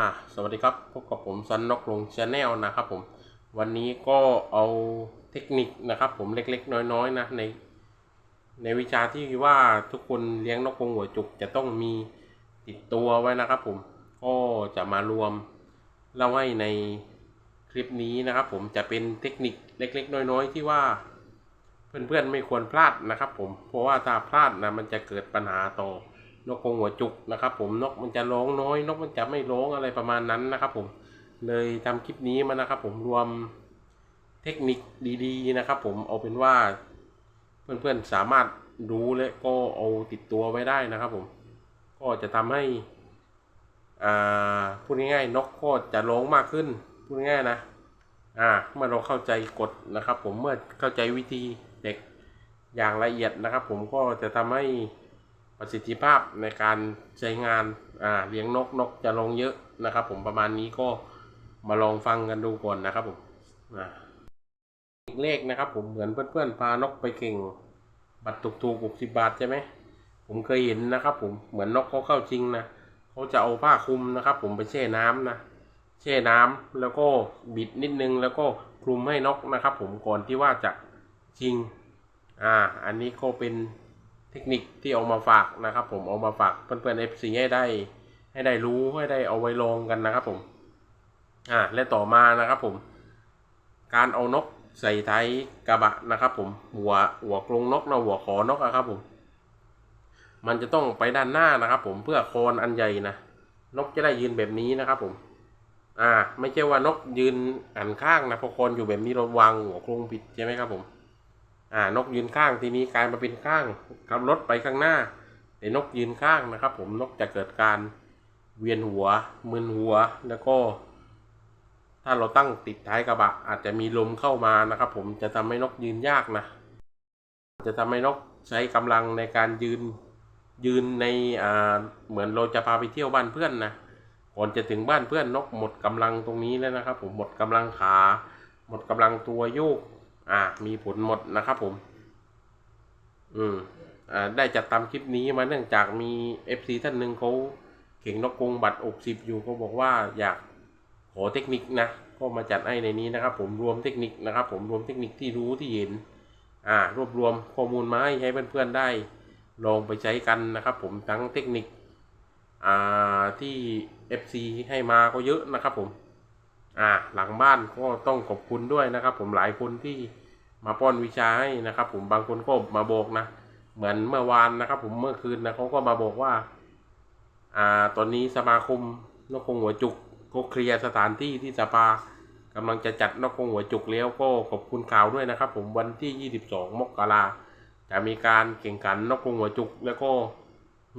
อะสวัสดีครับพบกับผมซันนกลงชาแนลนะครับผมวันนี้ก็เอาเทคนิคนะครับ ผมเล็กๆ น้อยๆนะใน ในวิชาที่ว่าทุกคนเลี้ยงนกกรงหัวจุกจะต้องมีติดตัวไว้นะครับ ผมก็จะมารวมเล่าให้ในคลิปนี้นะครับ ผมจะเป็นเทคนิคเล็ก ๆ น้อยๆ ที่ว่า เพื่อนๆไม่ควรพลาดนะครับ ผมเพราะว่าถ้าพลาดนะมันจะเกิดปัญหาต่อ นกกรงหัวจุกนะครับ ผมนกมันจะร้องน้อย นกมันจะไม่ร้องอะไรประมาณนั้นนะครับ ผมเลยทำคลิปนี้มานะครับ ผมรวมเทคนิคดีๆนะครับ ผมเอาเป็นว่าเพื่อนๆสามารถรู้และก็เอาติดตัวไว้ได้นะครับ ผมก็จะทำให้อ่าพูดง่ายๆนกก็จะร้องมากขึ้นพูดง่ายๆนะอ่าเมื่อเราเข้าใจกฎนะครับ ผมเมื่อเข้าใจวิธีเด็กอย่างละเอียดนะครับ ผมก็จะทำให้ ประสิทธิภาพในการใช้งานอ่าเลี้ยงนกนกจะลงเยอะนะครับ ผมประมาณนี้ก็มาลองฟังกันดูก่อนนะครับผมอ่าเลขนะครับ ผมเหมือนเพื่อนๆพานกไปเก่ง บัตรถูกๆหกสิบบาทใช่ไหมผมเคยเห็นนะครับ ผมเหมือนนกเขาเข้าจริงนะเขาจะเอาผ้าคลุมนะครับ ผมไปแช่น้ำนะแช่น้ำแล้วก็บิดนิดนึงแล้วก็คลุมให้นกนะครับ ผมก่อนที่ว่าจะชิง อ่า อันนี้ก็เป็น เทคนิคที่เอามาฝากนะครับ ผมเอามาฝากเพื่อนๆ FC ให้ได้ ให้ได้รู้ให้ได้เอาไว้ลองกันนะครับ ผมอ่าและต่อมานะครับ ผม การเอานกใส่ท้ายกระบะนะครับ ผมหัวหัวกรงนกนะหัวขอนกอะครับ ผม มันจะต้องไปด้านหน้านะครับ ผมเพื่อโคนอันใหญ่นะนกจะได้ยืนแบบนี้นะครับ ผม อ่า ไม่ใช่ว่านกยืนหันข้างนะพอคนอยู่แบบนี้เราวางหัวโครงผิดใช่ไหมครับ ผม อ่านกยืนข้างทีนี้กลายมาเป็นข้างขับรถไปข้างหน้าแต่นกยืนข้างนะครับ ผมนกจะเกิดการเวียนหัวมึนหัวแล้วก็ ถ้าเราตั้งติดท้ายกระบะ อาจจะมีลมเข้ามานะครับ ผมจะทำให้นกยืนยากนะ จะทำให้นกใช้กำลังในการยืนยืนในอ่าเหมือนเราจะพาไปเที่ยวบ้านเพื่อนนะก่อนจะถึงบ้านเพื่อนนกหมดกำลังตรงนี้แล้วนะครับ ผมหมดกำลังขา หมดกำลังตัวโยก อ่า มีผลหมดนะครับผม อืม อ่า ได้จัดทำคลิปนี้มาเนื่องจากมีเอฟซีท่านหนึ่งเขาเก่งนกกงบัตรอกสิบอยู่ก็บอกว่าอยากขอเทคนิคนะก็มาจัดให้ในนี้นะครับ ผมรวมเทคนิคนะครับ ผมรวมเทคนิคที่รู้ที่เห็น อ่า รวบรวมข้อมูลมาให้ให้เพื่อนๆได้ลองไปใช้กันนะครับ ผมทั้งเทคนิค อ่าที่ FC ให้มาก็เยอะนะครับผม อ่าหลังบ้านก็ต้องขอบคุณด้วยนะครับ ผมหลายคนที่มาป้อนวิชาให้นะครับ ผมบางคนก็มาบอกนะ เหมือนเมื่อวานนะครับ ผมเมื่อคืนนะเขาก็มาบอกว่า อ่า ตอนนี้สมาคมนกกรงหัวจุกก็เคลียร์สถานที่ที่สภากำลังจะจัดนกกรงหัวจุกแล้วก็ขอบคุณข่าวด้วยนะครับ ผมวันที่ 22 มกราจะมีการแข่งขันนกกรงหัวจุก แล้วก็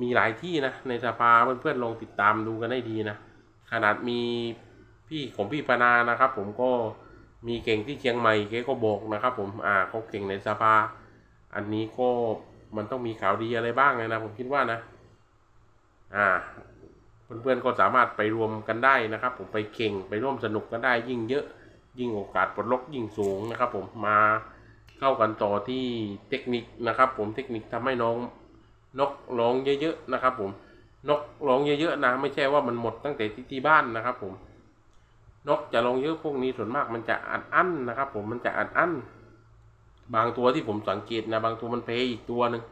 มีหลายที่นะในสภาเพื่อนๆลองติดตามดูกันได้ดีนะขนาดมี พี่ของพี่ปนานะครับ ผมก็มีเก่งที่เชียงใหม่เก๊ก็บอกนะครับ ผมอ่าเขาเก่งในสภา อันนี้ก็มันต้องมีข่าวดีอะไรบ้างเลยนะ ผมคิดว่านะ อ่า เพื่อนๆก็สามารถไปรวมกันได้นะครับ ผมไปเก่งไปร่วมสนุกกันได้ยิ่งเยอะยิ่งโอกาสปลดล็อกยิ่งสูงนะครับ ผมมาเข้ากันต่อที่เทคนิคนะครับ ผมเทคนิคทำให้น้องนกร้องเยอะๆนะครับ ผมนกร้องเยอะๆนะ ไม่ใช่ว่ามันหมดตั้งแต่ที่ที่บ้านนะครับ ผม นกจะร้องเยอะพวกนี้ส่วนมากมันจะอัดอั้นนะครับ ผมมันจะอัดอั้น บางตัวที่ผมสังเกตนะบางตัวมันเพอีกตัวหนึ่ง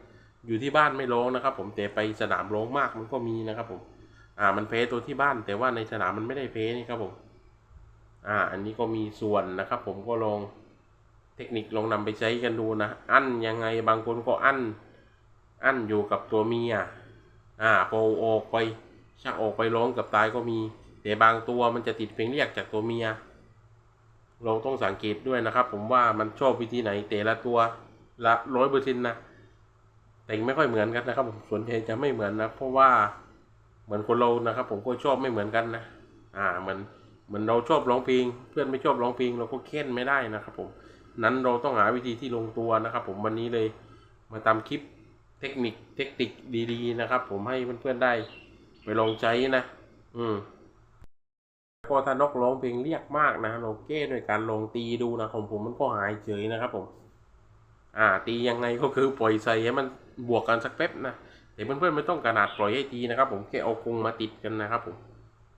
อยู่ที่บ้านไม่ร้องนะครับ ผมแต่ไปสนามร้องมากมันก็มีนะครับ ผม อ่า มันเพตัวที่บ้าน แต่ว่าในสนามมันไม่ได้เพนี่ครับผม อ่า อันนี้ก็มีส่วนนะครับ ผมก็ลองเทคนิคลองนำไปใช้กันดูนะ อั้นยังไงบางคนก็อั้น อั้นอยู่กับตัวเมีย อ่าพอออกไปชักออกไปร้องกับตายก็มี แต่บางตัวมันจะติดเพลงเรียกจากตัวเมีย เราต้องสังเกตด้วยนะครับ ผมว่ามันชอบวิธีไหนแต่ละตัวละร้อยเปอร์เซ็นต์นะแต่งไม่ค่อยเหมือนกันนะครับ ผมส่วนใหญ่จะไม่เหมือนนะ เพราะว่าเหมือนคนเรานะครับ ผมก็ชอบไม่เหมือนกันนะ อ่าเหมือนเหมือนเราชอบร้องเพลง เพื่อนไม่ชอบร้องเพลงเราก็เค้นไม่ได้นะครับ ผมนั้นเราต้องหาวิธีที่ลงตัวนะครับ ผมวันนี้เลยมาทำคลิปเทคนิคเทคนิคดีๆนะครับ ผมให้เพื่อนๆได้ไปลองใช้นะ อืม ก็ถ้านกร้องเพลงเรียกมากนะเราแก้ด้วยการลงตีดูนะของผมมันก็หายเฉยนะครับผม อ่า ตียังไงก็คือปล่อยใส่ให้มันบวกกันสักแป๊บนะแต่เพื่อนๆไม่ต้องขนาดปล่อยให้ตีนะครับ ผมแค่เอากรงมาติดกันนะครับผม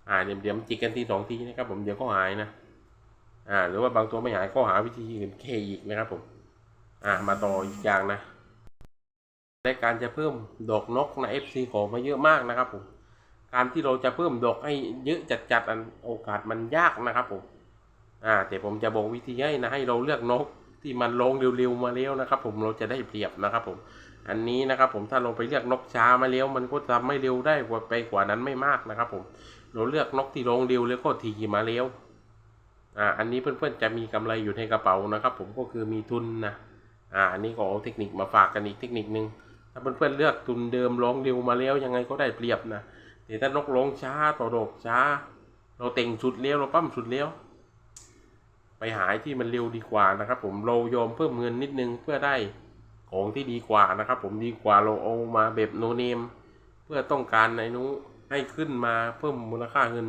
อ่าเดี๋ยวเดี๋ยวจิกกันทีสองทีนะครับ ผมเดี๋ยวก็หายนะ อ่า หรือว่าบางตัวไม่หายก็หาวิธีอื่นเคอีกนะครับผม อ่ามาต่ออีกอย่างนะในการจะเพิ่มดอกนกนะ FC ขอมาเยอะมากนะครับผม การที่เราจะเพิ่มดอกให้เยอะจัดๆอันโอกาสมันยากนะครับผมอ่าแต่ผมจะบอกวิธีให้นะให้เราเลือกนกที่มันลงเร็วๆมาแล้วนะครับ ผมเราจะได้เปรียบนะครับผมอันนี้นะครับผมถ้าเราไปเลือกนกช้ามาแล้วมันก็จะไม่เร็วได้กว่าไปกว่านั้นไม่มากนะครับ ผมเราเลือกนกที่ลงเร็วแล้วก็ทีมาแล้วอ่าอันนี้เพื่อนๆจะมีกำไรอยู่ในกระเป๋านะครับ ผมก็คือมีทุนนะอ่าอันนี้ก็เอาเทคนิคมาฝากกันอีกเทคนิคนึงถ้าเพื่อนๆเลือกทุนเดิมลงเร็วมาแล้วยังไงก็ได้เปรียบนะ แต่ถ้านกลงช้าต่อดอกช้า เราเต่งชุดเลี้ยวเราปั้มชุดเลี้ยว ไปหายที่มันเร็วดีกว่านะครับ ผมเรายอมเพิ่มเงินนิดนึงเพื่อได้ของที่ดีกว่านะครับ ผมดีกว่าเราเอามาแบบโนเนม เพื่อต้องการในนู้ให้ขึ้นมาเพิ่มมูลค่าเงิน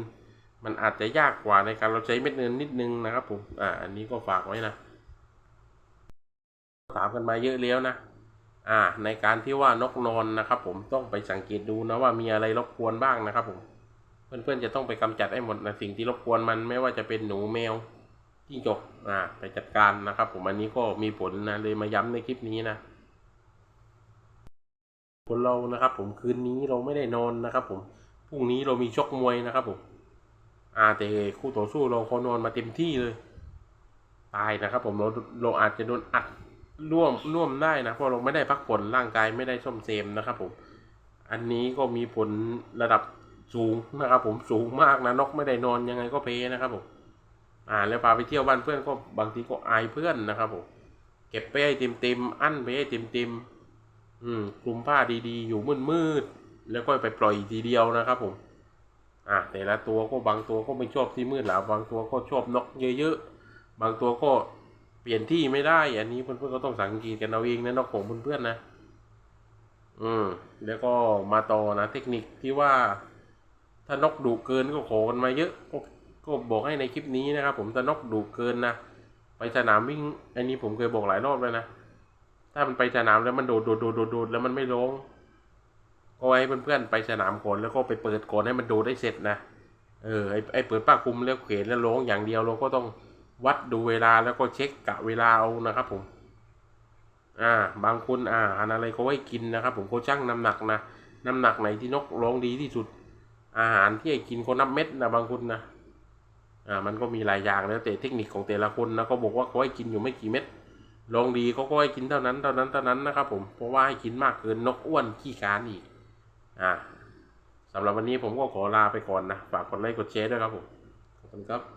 มันอาจจะยากกว่าในการเราใช้เม็ดเงินนิดนึงนะครับ ผมอ่าอันนี้ก็ฝากไว้นะถามกันมาเยอะแล้วนะ อ่าในการที่ว่านกนอนนะครับ ผมต้องไปสังเกตดูนะว่ามีอะไรรบกวนบ้างนะครับ ผม เพื่อนๆจะต้องไปกำจัดให้หมดนะสิ่งที่รบกวนมันไม่ว่าจะเป็นหนูแมวจิ้งจกอ่าไปจัดการนะครับ ผมอันนี้ก็มีผลนะเลยมาย้ำในคลิปนี้นะคนเรานะครับ ผมคืนนี้เราไม่ได้นอนนะครับ ผมพรุ่งนี้เรามีชกมวยนะครับ ผมอ่าแต่คู่ต่อสู้เราเขานอนมาเต็มที่เลย ตายนะครับ ผมเราเราอาจจะโดนอัด ร่วมร่วมได้นะเพราะเราไม่ได้พักผ่อนร่างกายไม่ได้ซ่อมเซมนะครับผมอันนี้ก็มีผลระดับสูงนะครับ ผมสูงมากนะนกไม่ได้นอนยังไงก็เพนะครับผมอ่าแล้วพาไปเที่ยวบ้านเพื่อนก็บางทีก็อายเพื่อนนะครับผมเก็บไปให้เต็มเต็มอั้นไปให้เต็มเต็มอืมคลุมผ้าดีๆ อยู่มืดๆแล้วก็ไปปล่อยทีเดียวนะครับผมอ่าแต่ละตัวก็บางตัวก็ไม่ชอบที่มืดหรอบางตัวก็ชอบนกเยอะๆบางตัวก็ ปลี่ยนที่ไม่ได้ อันนี้เพื่อนๆก็ต้องสังเกตกันเอาเองนะนกของเพื่อนๆนะ อืม แล้วก็มาต่อนะเทคนิคที่ว่า ถ้านกดุเกินก็ขอกันมาเยอะ ก็ก็บอกให้ในคลิปนี้นะครับ ผมถ้านกดุเกินนะไปสนามวิ่ง อันนี้ผมเคยบอกหลายรอบแล้วนะ ถ้ามันไปสนามแล้วมันโดดโดดโดดโดดโดดแล้วมันไม่ลง ก็ให้เพื่อนๆไปสนามก่อนแล้วก็ไปเปิดก่อนให้มันโดดได้เสร็จนะ เออไอไอเปิดป้าคลุมแล้วเขวนแล้วลงอย่างเดียวเราก็ต้อง วัดดูเวลาแล้วก็เช็คกะเวลาเอานะครับผมอ่าบางคนอาหารอะไรเขาไว้กินนะครับ ผมเขาชั่งน้ำหนักนะน้ำหนักไหนที่นกร้องดีที่สุด อาหารที่ให้กินคนนับเม็ดนะบางคนนะอ่ามันก็มีหลายอย่างแล้วแต่เทคนิคของแต่ละคนนะก็บอกว่าเขาให้กินอยู่ไม่กี่เม็ดลองดีเขาก็ให้กินเท่านั้นเท่านั้นเท่านั้นนะครับผมเพราะว่าให้กินมากเกินนกอ้วนขี้คานอีกอ่าสำหรับวันนี้ผมก็ขอลาไปก่อนนะฝากกดไลค์กดแชร์ด้วยครับผมขอบคุณครับ